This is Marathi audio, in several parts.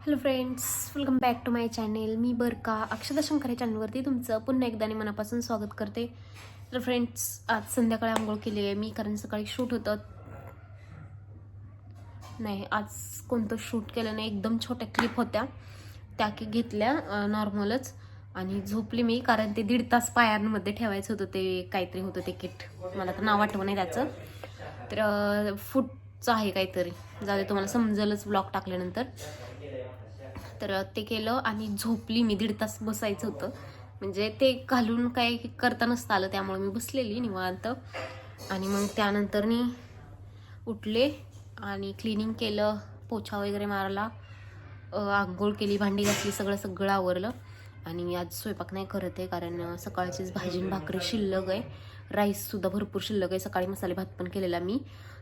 Hello friends welcome back to my channel मी बरं का अक्षदा शंकर या चॅनलवरती तुमचं पुन्हा एकदा आणि मनापासून स्वागत करते. तर फ्रेंड्स आज संध्याकाळी आंघोळ केली आहे मी कारण सकाळी शूट होतं. नाही आज कोणतं शूट केलं नाही एकदम छोट्या क्लिप होत्या. त्या की घेतल्या नॉर्मलच आणि झोपली मी कारण ते दीड तास पायांमध्ये ठेवायचं होतं ते काहीतरी होतं ते किट मला तर नाव आठवण नाही त्याचं. तर फूटचं आहे काहीतरी. जाऊ दे तुम्हाला समजलंच ब्लॉग टाकल्यानंतर. तर ते केलं आणि झोपली. मी दीड तास बसायचं होतं. म्हणजे ते घालून काय करता नसतं आलं. त्यामुळे मी बसलेली निवांत. आणि मग त्यानंतर मी उठले आणि क्लिनिंग केलं पोछा वगैरे मारला. आंघोळ केली भांडी घातली सगळं सगळं आवरलं. आणि आज स्वयंपाक नाही करत आहे कारण सकाळचीच भाजी आणि भाकरी शिल्लक आहे. राईससुद्धा भरपूर शिल्लक आहे. सकाळी मसाले भात पण केलेला मी.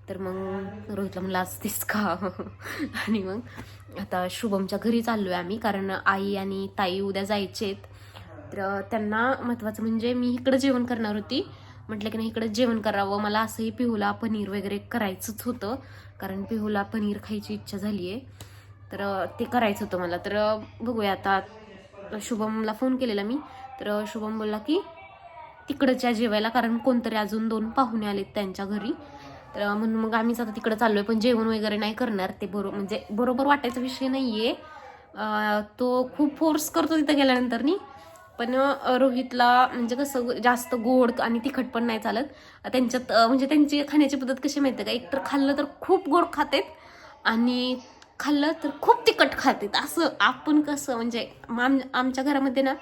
तर मग रोहितला म्हणलं आज का आणि मग आता शुभमच्या घरी चाललो आहे आम्ही कारण आई आणि ताई उद्या जायचे तर त्यांना महत्त्वाचं म्हणजे मी इकडं जेवण करणार होती. म्हटलं की नाही इकडं जेवण करावं. मला असंही पिहूला पनीर वगैरे करायचंच होतं कारण पिहूला पनीर खायची इच्छा झाली आहे तर ते करायचं होतं मला. तर बघूया आता शुभमला फोन केलेला मी. तर शुभम बोलला की तिकडच्या जेवायला कारण कोणतरी अजून दोन पाहुणे आलेत त्यांच्या घरी. तर म्हणून मग आम्हीच आता तिकडे चाललोय पण जेवण वगैरे नाही करणार ते बरोबर म्हणजे बरोबर वाटायचा विषय नाही आहे तो खूप फोर्स करतो तिथं गेल्यानंतर नी. पण रोहितला म्हणजे कसं जास्त गोड आणि तिखट पण नाही चालत. त्यांच्यात म्हणजे त्यांची खाण्याची पद्धत कशी माहिती का? एकतर खाल्लं तर खूप गोड खातेत आणि खाल्लं तर खूप तिखट खातात असं आपण कसं म्हणजे आम आमच्या घरामध्ये ना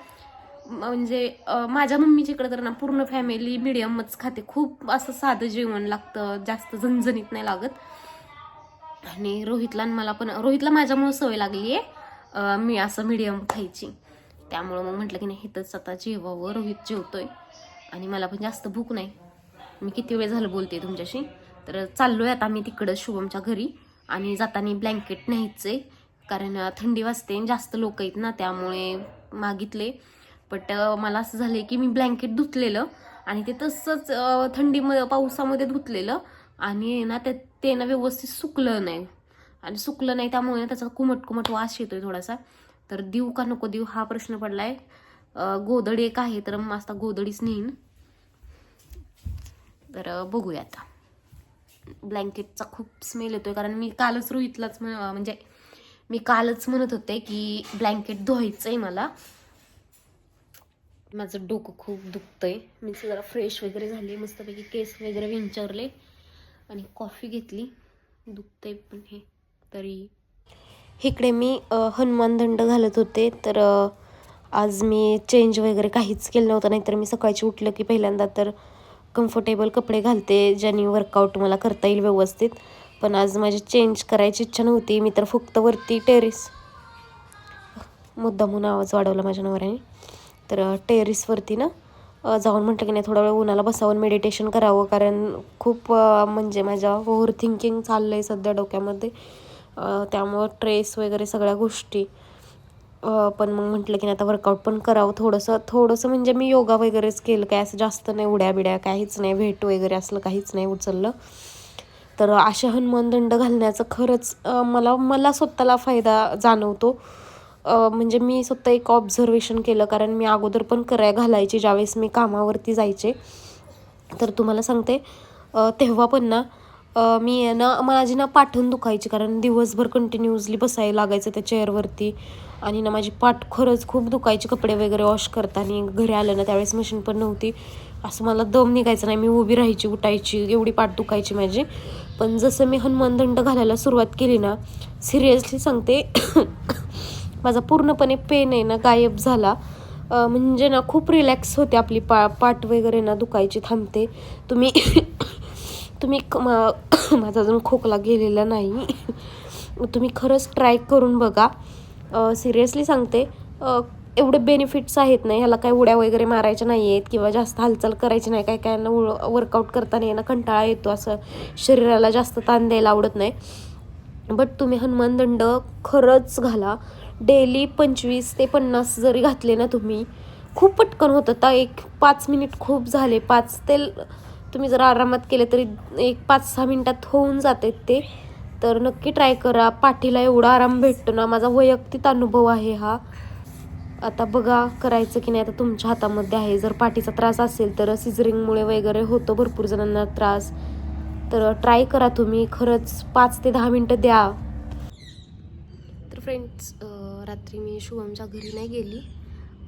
म्हणजे माझ्या मम्मीच्याकडे तर ना पूर्ण फॅमिली मिडियमच खाते. खूप असं साधं जेवण लागतं जास्त झणझणीत नाही लागत. आणि रोहितला मला पण रोहितला माझ्यामुळे सवय लागली आहे मी असं मिडियम खायची. त्यामुळं मग म्हटलं की नाही हिथंच आता जेवावं रोहित जेवतोय. आणि मला पण जास्त भूक नाही. मी किती वेळ झालं बोलते तुमच्याशी? तर चाललोय आता मी तिकडं शुभमच्या घरी. आणि जाताना ब्लँकेट न्यायचे कारण थंडी वाजते आणि जास्त लोक आहेत ना त्यामुळे मागितले. बट मला असं झालं की मी ब्लँकेट धुतलेलं आणि ते तसंच थंडीमध्ये पावसामध्ये धुतलेलं आणि ना ते ते ना व्यवस्थित सुकलं नाही. आणि सुकलं नाही त्यामुळे ना त्याचा कुमट कुमट वास येतोय थोडासा. तर देऊ का नको देऊ हा प्रश्न पडलाय. आहे गोदडी एक आहे तर मग आता गोदडीच नेईन. तर बघूया आता. ब्लँकेटचा खूप स्मेल येतोय. कारण मी कालच रोहितलाच म्हण म्हणजे मी कालच म्हणत होते की ब्लँकेट धुवायचंय मला. माझं डोकं खूप दुखतंय. मी जरा फ्रेश वगैरे झाली मस्तपैकी केस वगैरे विंचरले आणि कॉफी घेतली. दुखतंय पण हे तरी. इकडे मी हनुमान दंड घालत होते तर आज मी चेंज वगैरे काहीच केलं नव्हतं. नाहीतर मी सकाळची उठलं की पहिल्यांदा तर कम्फर्टेबल कपडे घालते ज्याने वर्कआउट मला करता येईल व्यवस्थित. पण आज माझी चेंज करायची इच्छा नव्हती. मी तर फक्त वरती टेरिस मुद्दा म्हणून आवाज वाढवला माझ्या नवऱ्याने. तर टेरेसवरती टेरिसवरती ना जाऊन म्हटलं की नाही थोडा वेळ उन्हाला बसावून मेडिटेशन करावं. कारण खूप म्हणजे माझ्या ओव्हर थिंकिंग चाललं आहे सध्या डोक्यामध्ये. त्यामुळं ट्रेस वगैरे सगळ्या गोष्टी. पण मग म्हटलं की नाही आता वर्कआउट पण करावं थोडंसं. थोडंसं म्हणजे मी योगा वगैरेच केलं. काय असं जास्त नाही उड्या बिड्या काहीच नाही भेट वगैरे असलं काहीच नाही उचललं. तर अशा हनुमान दंड घालण्याचं खरंच मला मला स्वतःला फायदा जाणवतो. म्हणजे मी स्वतः एक ऑब्झर्वेशन केलं. कारण मी अगोदर पण कराय घालायचे ज्यावेळेस मी कामावरती जायचे. तर तुम्हाला सांगते तेव्हा पण ना मी ना माझी ना पाठण दुखायची. कारण दिवसभर कंटिन्युअसली बसायला लागायचं त्या चेअरवरती आणि ना माझी पाठ खरंच खूप दुखायची कपडे वगैरे वॉश करताना. घरी आलं ना त्यावेळेस मशीन पण नव्हती. असं मला दम निघायचं नाही मी उभी राहायची उठायची एवढी पाठ दुखायची माझी. पण जसं मी हनुमान दंड घालायला सुरुवात केली ना सिरियसली सांगते माझा पूर्णपणे पेन आहे ना गायब झाला. म्हणजे ना खूप रिलॅक्स होते आपली पा पाठ वगैरे ना दुखायची थांबते. तुम्ही तुम्ही क- मा- माझा अजून खोकला गेलेला नाही. तुम्ही खरंच ट्राय करून बघा. सिरियसली सांगते एवढे बेनिफिट्स आहेत नाही ह्याला काय उड्या वगैरे मारायच्या नाही आहेत किंवा जास्त हालचाल करायची नाही काय काय वर्कआउट करताना ना कंटाळा येतो असं शरीराला जास्त ताण द्यायला आवडत नाही. बट तुम्ही हनुमान दंड खरंच घाला. डेली पंचवीस ते पन्नास जरी घातले ना तुम्ही खूप पटकन होतं. आता एक पाच मिनिट खूप झाले पाच ते तुम्ही जर आरामात केले तरी एक पाच सहा मिनिटात होऊन जाते ते. तर नक्की ट्राय करा. पाठीला एवढा आराम भेटतो ना माझा वैयक्तिक अनुभव आहे हा. आता बघा करायचं की नाही आता तुमच्या हातामध्ये आहे. जर पाठीचा त्रास असेल तर सिझरिंगमुळे वगैरे होतो भरपूर जणांना त्रास. तर ट्राय करा तुम्ही. खरंच पाच ते दहा मिनटं द्या. तर फ्रेंड्स रात्री मी शुभमच्या घरी नाही गेली.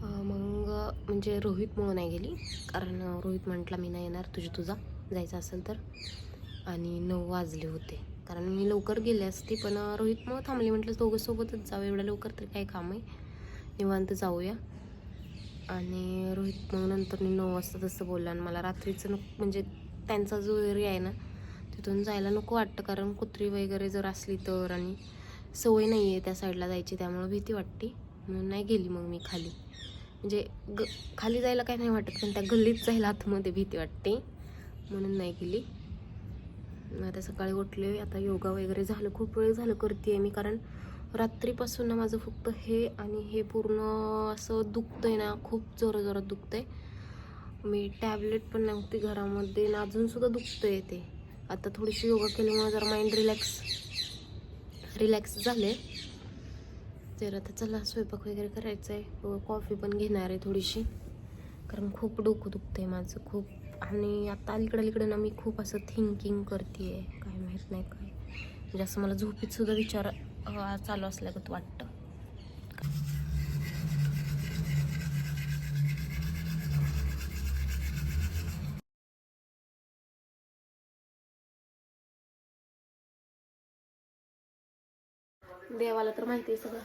मग म्हणजे रोहितमुळं नाही गेली. कारण रोहित म्हटला मी नाही येणार तुझी तुझा. जायचं असेल तर. आणि नऊ वाजले होते. कारण मी लवकर गेले असते पण रोहित मग थांबली. म्हटलं दोघं सोबतच जाऊ. एवढ्या लवकर तरी काय काम आहे. निवांत जाऊया. आणि रोहित मग नंतर मी नऊ वाजता तसं बोलला आणि मला रात्रीचं नको म्हणजे त्यांचा जो एरिया आहे ना तिथून जायला नको वाटतं. कारण कुत्री वगैरे जर असली तर आणि सवय नाही आहे त्या साईडला जायची त्यामुळं भीती वाटते. म्हणून नाही गेली मग मी खाली. म्हणजे ग खाली जायला काही नाही वाटत पण त्या गल्लीत जायला आतमध्ये भीती वाटते. म्हणून नाही गेली. आता सकाळी उठले आता योगा वगैरे झालं खूप वेळ झालं करते मी कारण रात्रीपासून ना माझं फक्त हे आणि हे पूर्ण असं दुखतंय ना खूप जोराजोरात जोरात दुखतंय. मी टॅबलेट पण नव्हती घरामध्ये आणि अजूनसुद्धा दुखतंय ते. आता थोडीशी योगा केल्यामुळे जरा माइंड रिलॅक्स रिलॅक्स झाले तर आता चला स्वयंपाक वगैरे करायचा आहे कॉफी पण घेणार आहे थोडीशी. कारण खूप डोकं दुखतंय माझं खूप. आणि आता अलीकडं अलीकडं ना मी खूप असं थिंकिंग करते काय माहीत नाही काय. म्हणजे असं मला झोपीत सुद्धा विचार चालू असल्यागत वाटतं. देवाला तर माहिती आहे सगळं.